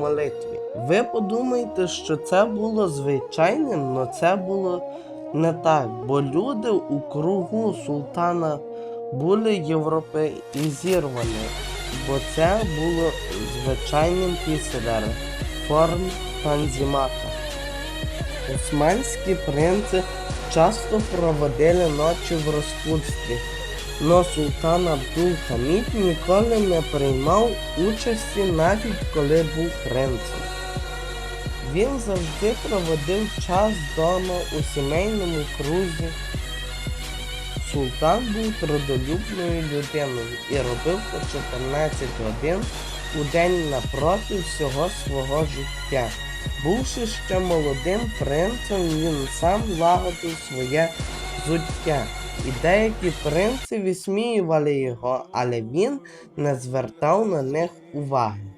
молитві. Ви подумаєте, що це було звичайним, але це було не так, бо люди у кругу султана були європеїзіровані, бо це було звичайним після форм танзімата. Османські принци часто проводили ночі в розпутстві, но султан Абдул Хамід ніколи не приймав участі навіть коли був принцем. Він завжди проводив час вдома у сімейному крузі. Султан був трудолюбною людиною і робив по 14 годин у день напроти всього свого життя. Бувши ще молодим принцем, він сам лагодив своє взуття. І деякі принци висміювали його, але він не звертав на них уваги.